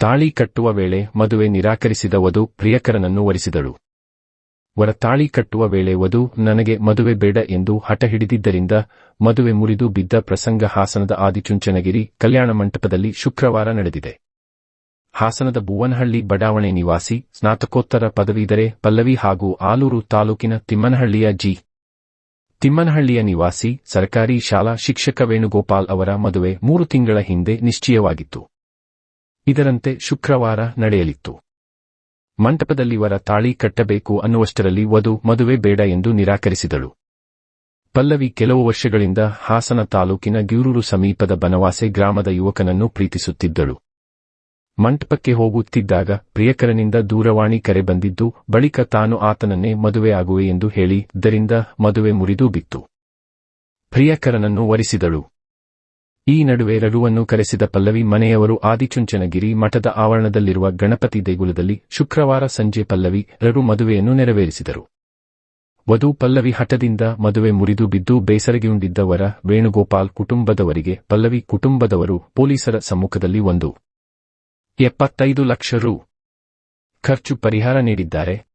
ತಾಳಿ ಕಟ್ಟುವ ವೇಳೆ ಮದುವೆ ನಿರಾಕರಿಸಿದ ವಧು ಪ್ರಿಯಕರನನ್ನು ವರಿಸಿದಳು. ವರ ತಾಳಿ ಕಟ್ಟುವ ವೇಳೆ ವಧು, ನನಗೆ ಮದುವೆ ಬೇಡ ಎಂದು ಹಠ ಹಿಡಿದಿದ್ದರಿಂದ ಮದುವೆ ಮುರಿದು ಬಿದ್ದ ಪ್ರಸಂಗ ಹಾಸನದ ಆದಿಚುಂಚನಗಿರಿ ಕಲ್ಯಾಣ ಮಂಟಪದಲ್ಲಿ ಶುಕ್ರವಾರ ನಡೆದಿದೆ. ಹಾಸನದ ಭುವನಹಳ್ಳಿ ಬಡಾವಣೆ ನಿವಾಸಿ, ಸ್ನಾತಕೋತ್ತರ ಪದವೀಧರೆ ಪಲ್ಲವಿ ಹಾಗೂ ಆಲೂರು ತಾಲೂಕಿನ ತಿಮ್ಮನಹಳ್ಳಿಯ ಜಿ. ತಿಮ್ಮನಹಳ್ಳಿಯ ನಿವಾಸಿ, ಸರ್ಕಾರಿ ಶಾಲಾ ಶಿಕ್ಷಕ ವೇಣುಗೋಪಾಲ್ ಅವರ ಮದುವೆ ಮೂರು ತಿಂಗಳ ಹಿಂದೆ ನಿಶ್ಚಯವಾಗಿತ್ತು. ಇದರಂತೆ ಶುಕ್ರವಾರ ನಡೆಯಲಿತ್ತು. ಮಂಟಪದಲ್ಲಿ ವರ ತಾಳಿ ಕಟ್ಟಬೇಕು ಅನ್ನುವಷ್ಟರಲ್ಲಿ ವಧು ಮದುವೆ ಬೇಡ ಎಂದು ನಿರಾಕರಿಸಿದಳು. ಪಲ್ಲವಿ ಕೆಲವು ವರ್ಷಗಳಿಂದ ಹಾಸನ ತಾಲೂಕಿನ ಗ್ಯೂರೂರು ಸಮೀಪದ ಬನವಾಸೆ ಗ್ರಾಮದ ಯುವಕನನ್ನು ಪ್ರೀತಿಸುತ್ತಿದ್ದಳು. ಮಂಟಪಕ್ಕೆ ಹೋಗುತ್ತಿದ್ದಾಗ ಪ್ರಿಯಕರನಿಂದ ದೂರವಾಣಿ ಕರೆ ಬಂದಿದ್ದು, ಬಳಿಕ ತಾನು ಆತನನ್ನೇ ಮದುವೆಯಾಗುವೆ ಎಂದು ಹೇಳಿ ಇದರಿಂದ ಮದುವೆ ಮುರಿದು ಬಿತ್ತು. ಪ್ರಿಯಕರನನ್ನು ವರಿಸಿದಳು. ಈ ನಡುವೆ ರಘುವನ್ನು ಕರೆಸಿದ ಪಲ್ಲವಿ ಮನೆಯವರು ಆದಿಚುಂಚನಗಿರಿ ಮಠದ ಆವರಣದಲ್ಲಿರುವ ಗಣಪತಿ ದೇಗುಲದಲ್ಲಿ ಶುಕ್ರವಾರ ಸಂಜೆ ಪಲ್ಲವಿ ರಘು ಮದುವೆಯನ್ನು ನೆರವೇರಿಸಿದರು. ವಧು ಪಲ್ಲವಿ ಹಠದಿಂದ ಮದುವೆ ಮುರಿದು ಬಿದ್ದು ಬೇಸರಗೆಯುಂಡಿದ್ದವರ ವೇಣುಗೋಪಾಲ್ ಕುಟುಂಬದವರಿಗೆ ಪಲ್ಲವಿ ಕುಟುಂಬದವರು ಪೊಲೀಸರ ಸಮ್ಮುಖದಲ್ಲಿ ಒಂದು ಎಪ್ಪತ್ತೈದು ಲಕ್ಷ ರು ಖರ್ಚು ಪರಿಹಾರ ನೀಡಿದ್ದಾರೆ.